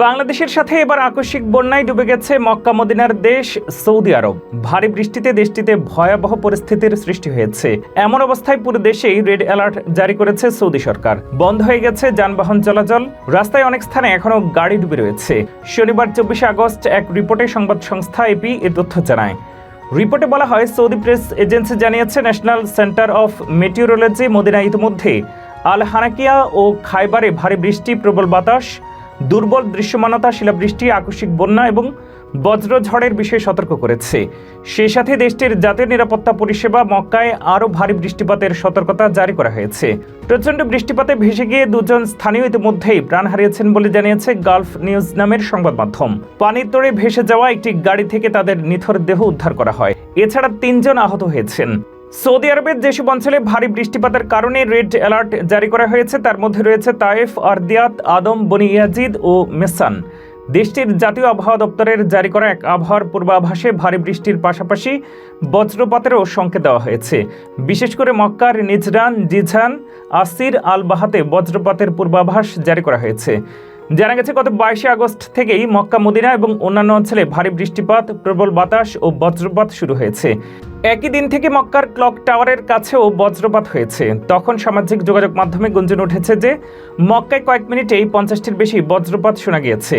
বাংলাদেশের সাথে এবার আকস্মিক বন্যায় ডুবে গেছে মক্কা মদিনার দেশ সৌদি আরব। ভারী বৃষ্টিতে দেশটিতে ভয়াবহ পরিস্থিতির সৃষ্টি হয়েছে। এমন অবস্থায় পুরো দেশেই রেড অ্যালার্ট জারি করেছে সৌদি সরকার। বন্ধ হয়ে গেছে যানবাহন চলাচল। রাস্তায় অনেক স্থানে এখনও গাড়ি ডুবে রয়েছে। শনিবার চব্বিশে আগস্ট এক রিপোর্টে সংবাদ সংস্থা এপি এ তথ্য জানায়। রিপোর্টে বলা হয়, সৌদি প্রেস এজেন্সি জানিয়েছে, national centre of meteorology Medina ইতিমধ্যে আল হানাকিয়া ও খাইবারে ভারী বৃষ্টি, প্রবল বাতাস দুর্বল দৃশ্যমানতা, শিলাবৃষ্টি, আকস্মিক বন্যা এবং বজ্রঝড়ের বিষয়ে সতর্ক করেছে। সেই সাথে দেশটির জাতীয় নিরাপত্তা পরিষেবা মক্কায় আরও ভারী বৃষ্টিপাতের সতর্কতা জারি করা হয়েছে। প্রচণ্ড বৃষ্টিপাতে ভেসে গিয়ে দুজন স্থানীয় ইতিমধ্যেই প্রাণ হারিয়েছেন বলে জানিয়েছে গালফ নিউজ নামের সংবাদ মাধ্যম। পানির তোড়ে ভেসে যাওয়া একটি গাড়ি থেকে তাদের নিথর দেহ উদ্ধার করা হয়। এছাড়া তিনজন আহত হয়েছেন। সৌদি আরবের যেসব অঞ্চলে ভারী বৃষ্টিপাতের কারণে রেড অ্যালার্ট জারি করা হয়েছে, তার মধ্যে রয়েছে তায়েফ, আরদিয়াত, আদম, বনি ইয়াজিদ ও মেসান। দেশটির জাতীয় আবহাওয়া দপ্তরের জারি করা এক আবহাওয়ার পূর্বাভাসে ভারী বৃষ্টির পাশাপাশি বজ্রপাতেরও সংকেত দেওয়া হয়েছে। বিশেষ করে মক্কার নিজরান, জিঝান, আসির আল বাহাতে বজ্রপাতের পূর্বাভাস জারি করা হয়েছে। জানা গেছে, গত বাইশে আগস্ট থেকেই মক্কা, মদিনা এবং অন্যান্য অঞ্চলে ভারী বৃষ্টিপাত, প্রবল বাতাস ও বজ্রপাত শুরু হয়েছে। একই দিন থেকে মক্কার ক্লক টাওয়ারের কাছেও বজ্রপাত হয়েছে। তখন সামাজিক যোগাযোগ মাধ্যমে গুঞ্জন উঠেছে যে, মক্কায় কয়েক মিনিটেই পঞ্চাশটির বেশি বজ্রপাত শোনা গিয়েছে।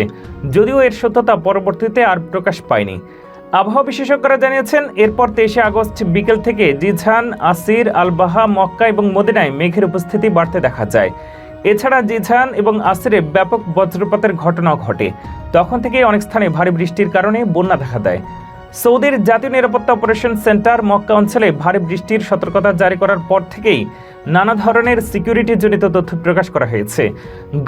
যদিও এর সত্যতা পরবর্তীতে আর প্রকাশ পায়নি। আবহাওয়া বিশেষজ্ঞরা জানিয়েছেন, এরপর তেইশে আগস্ট বিকেল থেকে জিঝান, আসির, আলবাহা, মক্কা এবং মদিনায় মেঘের উপস্থিতি বাড়তে দেখা যায়। এছাড়া জিঝান এবং আসিরে ব্যাপক বজ্রপাতের ঘটনাও ঘটে। তখন থেকে অনেক স্থানে ভারী বৃষ্টির কারণে বন্যা দেখা দেয়। সৌদির জাতীয় নিরাপত্তা অপারেশন সেন্টার মক্কা অঞ্চলে ভারী বৃষ্টির সতর্কতা জারি করার পর থেকেই নানা ধরনের সিকিউরিটি জনিত তথ্য প্রকাশ করা হয়েছে।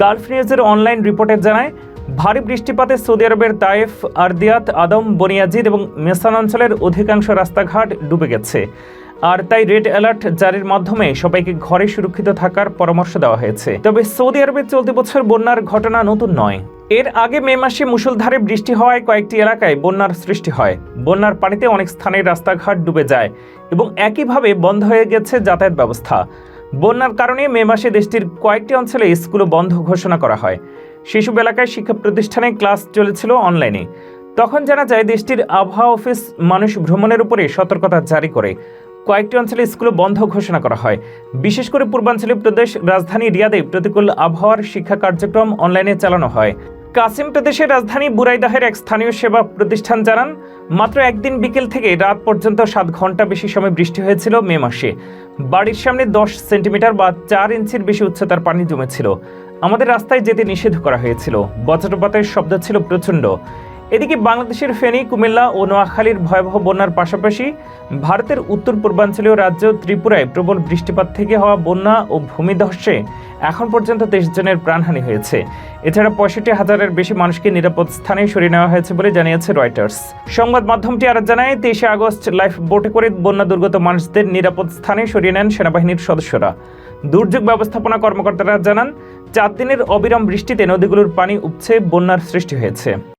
গালফ নিউজের অনলাইন রিপোর্টে জানায়, ভারী বৃষ্টিপাতে সৌদি আরবের তায়েফ, আরদিয়াত, আদম বনিয়াজিদ এবং মেসান অঞ্চলের অধিকাংশ রাস্তাঘাট ডুবে গেছে। আর তাই রেড অ্যালার্ট জারির মাধ্যমে সবাইকে ঘরে সুরক্ষিত থাকার পরামর্শ দেওয়া হয়েছে। তবে সৌদি আরবে চলতি বছর বন্যার ঘটনা নতুন নয়। এর আগে মে মাসে মুষলধারে বৃষ্টি হওয়ায় কয়েকটি এলাকায় বন্যার সৃষ্টি হয়। বন্যার পানিতে অনেক স্থানে রাস্তাঘাট ডুবে যায় এবং একইভাবে বন্ধ হয়ে গেছে যাতায়াত ব্যবস্থা। বন্যার কারণে মে মাসে দেশটির কয়েকটি অঞ্চলে স্কুলও বন্ধ ঘোষণা করা হয়। সেসব এলাকায় শিক্ষা প্রতিষ্ঠানে ক্লাস চলেছিল অনলাইনে। তখন জানা যায়, দেশটির আবহাওয়া অফিস মানুষ ভ্রমণের উপরে সতর্কতা জারি করে। কয়েকটি অঞ্চলে স্কুল বন্ধ ঘোষণা করা হয়। বিশেষ করে পূর্বাঞ্চলীয় প্রদেশ, রাজধানী রিয়াদে প্রতিকূল আবহাওয়ার শিক্ষা কার্যক্রম অনলাইনে চালানো হয়। কাসিম প্রদেশের রাজধানী বুরাইদাহের এক স্থানীয় সেবা প্রতিষ্ঠান জানান, মাত্র একদিন বিকেল থেকে রাত পর্যন্ত সাত ঘণ্টা বেশি সময় বৃষ্টি হয়েছিল মে মাসে। বাড়ির সামনে দশ সেন্টিমিটার বা চার ইঞ্চির বেশি উচ্চতার পানি জমেছিল। আমাদের রাস্তায় যেতে নিষেধ করা হয়েছিল। বজ্রপাতের শব্দ ছিল প্রচণ্ড। এদিকে বাংলাদেশের ফেনী, কুমিল্লা ও নোয়াখালীর ভয়াবহ বন্যার পাশাপাশি ভারতের উত্তর পূর্বাঞ্চলীয় রাজ্য ত্রিপুরায় প্রবল বৃষ্টিপাত থেকে হওয়া বন্যা ও ভূমিধসে এখন পর্যন্ত তেইশ জনের প্রাণহানি হয়েছে। এছাড়া পঁয়ষট্টি হাজারের বেশি মানুষকে নিরাপদ স্থানে সরিয়ে নেওয়া হয়েছে বলে জানিয়েছে রয়টার্স। সংবাদ মাধ্যমটি আরও জানায়, তেইশে আগস্ট লাইফ বোটে করে বন্যা দুর্গত মানুষদের নিরাপদ স্থানে সরিয়ে নেন সেনাবাহিনীর সদস্যরা। দুর্যোগ ব্যবস্থাপনা কর্মকর্তারা জানান, চার দিনের অবিরাম বৃষ্টিতে নদীগুলোর পানি উপচে বন্যার সৃষ্টি হয়েছে।